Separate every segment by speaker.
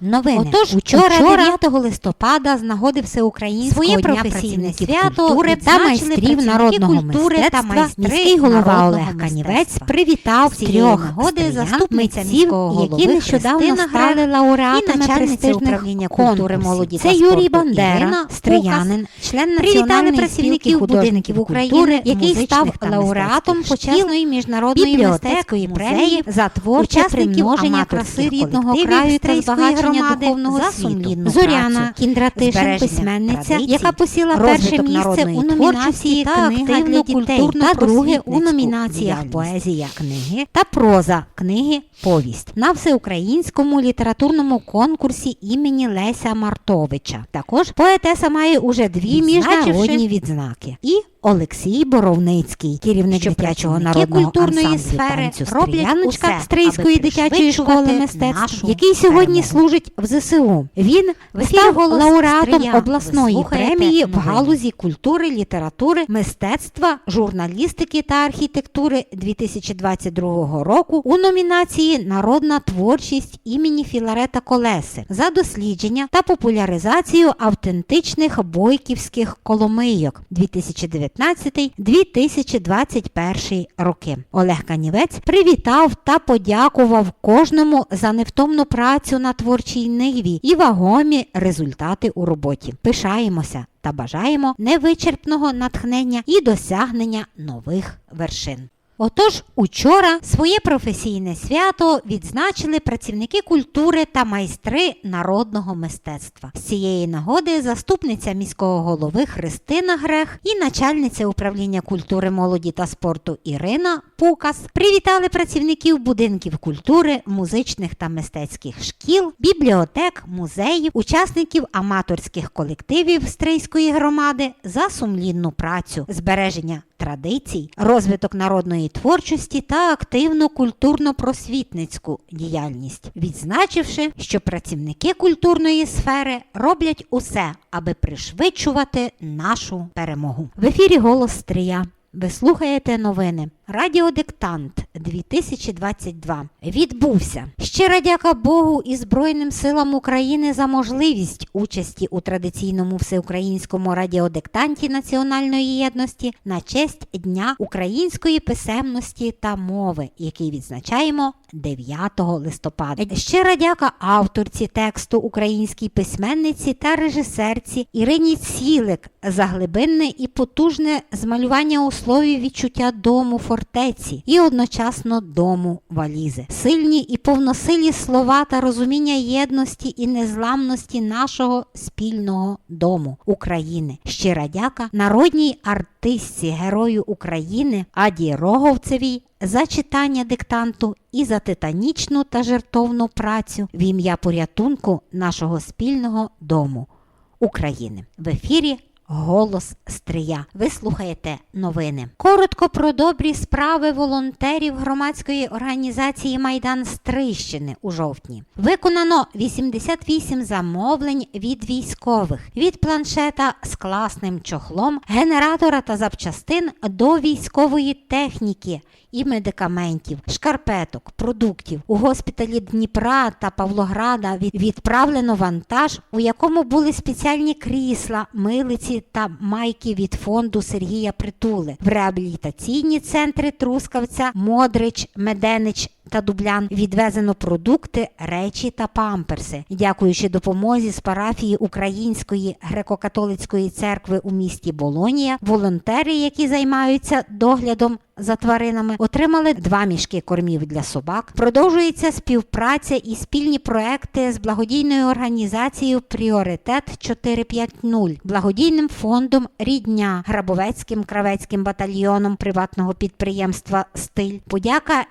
Speaker 1: Новини.
Speaker 2: Отож,
Speaker 1: учора,
Speaker 2: учора,
Speaker 1: 9 листопада, з нагоди всеукраїнського
Speaker 2: Своє
Speaker 1: дня
Speaker 2: професійне свято
Speaker 1: культури та майстрів народного
Speaker 2: культури та майстри
Speaker 1: Міський голова Олег Канівець привітав
Speaker 2: З
Speaker 1: трьох
Speaker 2: нагоди заступниця міського голови
Speaker 1: які нещодавно стали лауреатами престижних
Speaker 2: управління культури, молоді
Speaker 1: Це Юрій Бандера, стріянин, член
Speaker 2: Привітали
Speaker 1: національної
Speaker 2: працівників
Speaker 1: спілки художників
Speaker 2: будинків
Speaker 1: України, який став лауреатом почесної міжнародної мистецької премії за творче примноження краси рідного краю та збагачення
Speaker 2: громади за сумлінну
Speaker 1: Зоряна Кіндратишин, письменниця, яка посіла перше місце у номінації
Speaker 2: та активну культурну
Speaker 1: та друге у номінаціях поезія книги та проза книги Повість на всеукраїнському літературному конкурсі імені Леся Мартовича. Також поетеса має уже дві міжнародні відзнаки. І Олексій Боровницький, керівник
Speaker 2: Що
Speaker 1: дитячого народного
Speaker 2: культурної
Speaker 1: ансамблю
Speaker 2: сфери
Speaker 1: танцю Стрийської дитячої школи мистецтв, який сьогодні
Speaker 2: перемогу.
Speaker 1: служить в ЗСУ. Він став
Speaker 2: «Голос
Speaker 1: лауреатом
Speaker 2: Стрия».
Speaker 1: Обласної премії в галузі культури, літератури, мистецтва, журналістики та архітектури 2022 року у номінації Народна творчість імені Філарета Колеси за дослідження та популяризацію автентичних бойківських коломийок 2019-2021 роки. Олег Канівець привітав та подякував кожному за невтомну працю на творчій ниві і вагомі результати у роботі. Пишаємося та бажаємо невичерпного натхнення і досягнення нових вершин. Отож, учора своє професійне свято відзначили працівники культури та майстри народного мистецтва. З цієї нагоди заступниця міського голови Христина Грех і начальниця управління культури, молоді та спорту Ірина Пукас привітали працівників будинків культури, музичних та мистецьких шкіл, бібліотек, музеїв, учасників аматорських колективів Стрийської громади за сумлінну працю, збереження традицій, розвиток народної творчості та активну культурно-просвітницьку діяльність, відзначивши, що працівники культурної сфери роблять усе, аби пришвидшувати нашу перемогу. В ефірі голос Стрія. Ви слухаєте новини. Радіодиктант 2022 відбувся. Щира дяка Богу і Збройним силам України за можливість участі у традиційному всеукраїнському радіодиктанті національної єдності на честь Дня української писемності та мови, який відзначаємо 9 листопада. Щира дяка авторці тексту українській письменниці та режисерці Ірині Цілик за глибинне і потужне змалювання у слові відчуття дому фортеці і одночасно дому валізи. Сильні і повносилі слова та розуміння єдності і незламності нашого спільного дому України. Щира дяка народній артистці, герою України Аді Роговцевій за читання диктанту і за титанічну та жертовну працю в ім'я порятунку нашого спільного дому України. В ефірі Голос Стрия. Ви слухаєте новини. Коротко про добрі справи волонтерів громадської організації Майдан Стрийщини у жовтні. Виконано 88 замовлень від військових від планшета з класним чохлом, генератора та запчастин до військової техніки і медикаментів, шкарпеток, продуктів. У госпіталі Дніпра та Павлограда відправлено вантаж, у якому були спеціальні крісла, милиці та майки від фонду Сергія Притули. В реабілітаційні центри Трускавця, Модрич, Меденич та Дублян відвезено продукти, речі та памперси. Дякуючи допомозі з парафії Української греко-католицької церкви у місті Болонія, волонтери, які займаються доглядом за тваринами, отримали два мішки кормів для собак. Продовжується співпраця і спільні проекти з благодійною організацією Пріоритет 450, благодійним фондом Рідня, Грабовецьким кравецьким батальйоном приватного підприємства Стиль. Подяка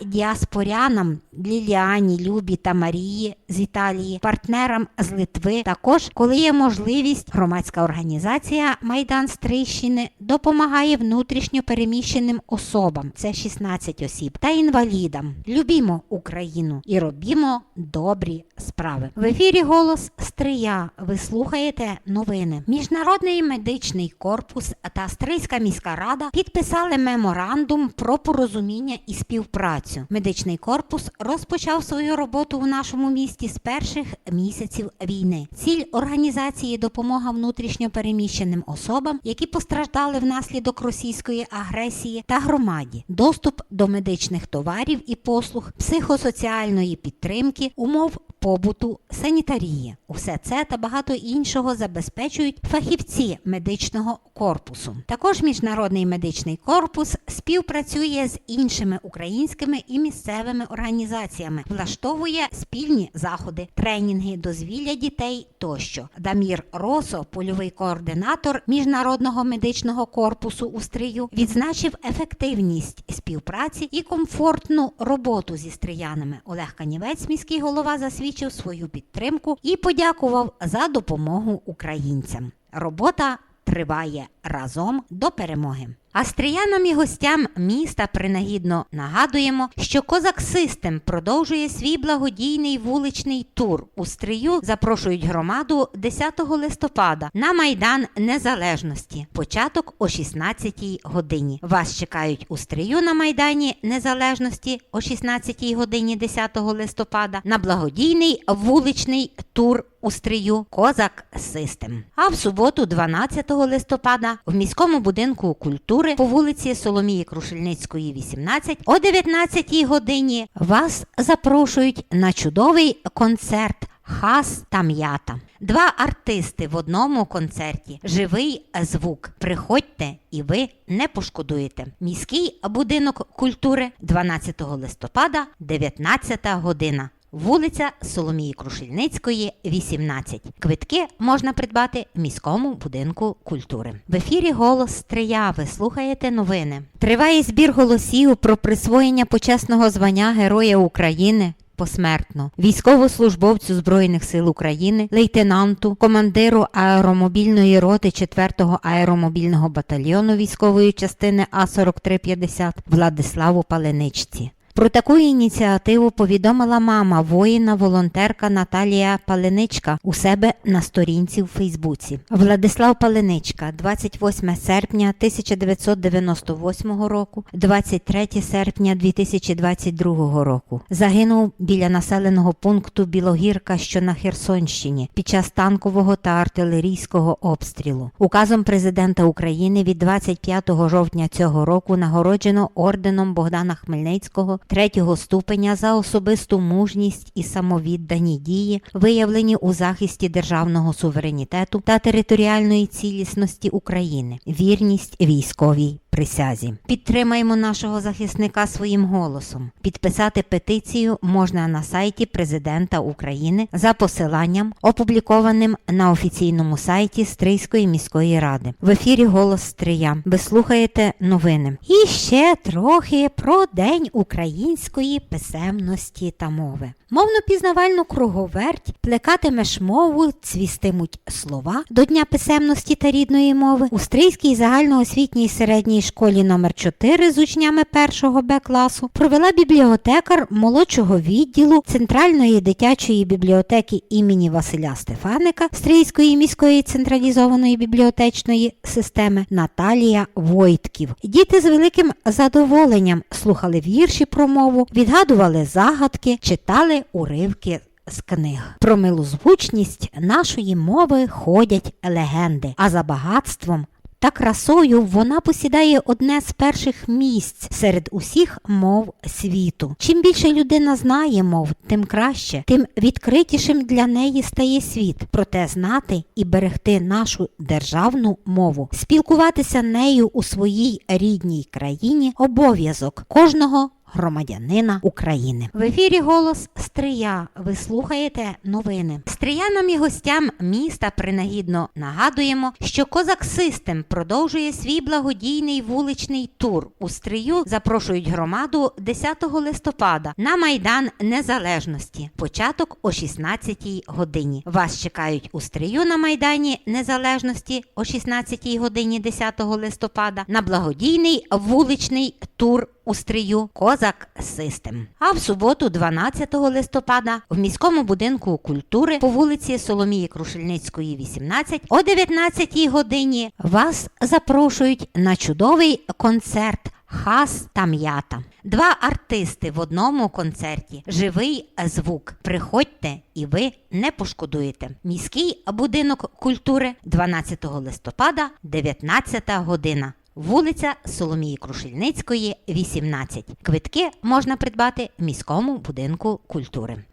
Speaker 1: діаспорянам Ліліані, Любі та Марії з Італії, партнерам з Литви. Також, коли є можливість, громадська організація Майдан Стрийщини допомагає внутрішньо переміщеним особам. Це 16 осіб та інвалідам. Любімо Україну і робімо добрі справи. В ефірі голос Стрия. Ви слухаєте новини. Міжнародний медичний корпус та Стрийська міська рада підписали меморандум про порозуміння і співпрацю. Медичний корпус корпус розпочав свою роботу у нашому місті з перших місяців війни. Ціль організації допомога внутрішньо переміщеним особам, які постраждали внаслідок російської агресії та громаді, доступ до медичних товарів і послуг, психосоціальної підтримки, умов побуту, санітарії. Усе це та багато іншого забезпечують фахівці медичного корпусу. Також міжнародний медичний корпус співпрацює з іншими українськими і місцевими організаціями, влаштовує спільні заходи, тренінги, дозвілля дітей тощо. Дамір Росо, польовий координатор міжнародного медичного корпусу у стрию, відзначив ефективність співпраці і комфортну роботу зі стріянами. Олег Канівець, міський голова, засвідчив свою підтримку і подякував за допомогу українцям. Робота триває разом до перемоги. Астріянам і гостям міста принагідно нагадуємо, що Козак Систем продовжує свій благодійний вуличний тур. У стрию запрошують громаду 10 листопада на Майдан Незалежності. Початок о 16 годині. Вас чекають у стрию на Майдані Незалежності о 16-й годині 10 листопада на благодійний вуличний тур у стрию Козак Систем. А в суботу, 12 листопада, в міському будинку культури по вулиці Соломії Крушельницької, 18, о 19 годині вас запрошують на чудовий концерт. Хас та м'ята. Два артисти в одному концерті. Живий звук. Приходьте і ви не пошкодуєте. Міський будинок культури 12 листопада, 19 година. Вулиця Соломії Крушельницької, 18. Квитки можна придбати в міському будинку культури. В ефірі Голос Стрия. Ви слухаєте новини. Триває збір голосів про присвоєння почесного звання Героя України. Посмертно військовослужбовцю Збройних сил України, лейтенанту, командиру аеромобільної роти 4-го аеромобільного батальйону військової частини А4350 Владиславу Паленичці. Про таку ініціативу повідомила мама воїна-волонтерка Наталія Паленичка у себе на сторінці в Фейсбуці. Владислав Паленичка, 28 серпня 1998 року, 23 серпня 2022 року. Загинув біля населеного пункту Білогірка, що на Херсонщині, під час танкового та артилерійського обстрілу. Указом президента України від 25 жовтня цього року нагороджено орденом Богдана Хмельницького третього ступеня за особисту мужність і самовіддані дії, виявлені у захисті державного суверенітету та територіальної цілісності України, вірність військовій присязі. Підтримаємо нашого захисника своїм голосом. Підписати петицію можна на сайті президента України за посиланням, опублікованим на офіційному сайті Стрийської міської ради. В ефірі Голос Стрия. Ви слухаєте новини. І ще трохи про День української писемності та мови. Мовно-пізнавальну круговерть плекатимеш мову, цвістимуть слова до Дня писемності та рідної мови у Стрийській загальноосвітній середній школі номер 4 з учнями 1 Б класу провела бібліотекар молодшого відділу Центральної дитячої бібліотеки імені Василя Стефаника Стрийської міської централізованої бібліотечної системи Наталія Войтків. Діти з великим задоволенням слухали вірші про мову, відгадували загадки, читали уривки з книг. Про милозвучність нашої мови ходять легенди, а за багатством та красою вона посідає одне з перших місць серед усіх мов світу. Чим більше людина знає мов, тим краще, тим відкритішим для неї стає світ. Проте знати і берегти нашу державну мову, спілкуватися нею у своїй рідній країні обов'язок кожного громадянина України. В ефірі голос Стрия. Ви слухаєте новини. Стріянам і гостям міста принагідно нагадуємо, що Козак Систем продовжує свій благодійний вуличний тур. У Стрию запрошують громаду 10 листопада на Майдан Незалежності. Початок о 16 годині. Вас чекають у Стрию на Майдані Незалежності о 16 годині 10 листопада на благодійний вуличний тур у стрию Козак Систем. А в суботу, 12 листопада, в міському будинку культури по вулиці Соломії Крушельницької, 18, о 19 годині вас запрошують на чудовий концерт Хас та м'ята. Два артисти в одному концерті. Живий звук. Приходьте і ви не пошкодуєте. Міський будинок культури 12 листопада, 19 година. Вулиця Соломії Крушельницької, 18. Квитки можна придбати в міському будинку культури.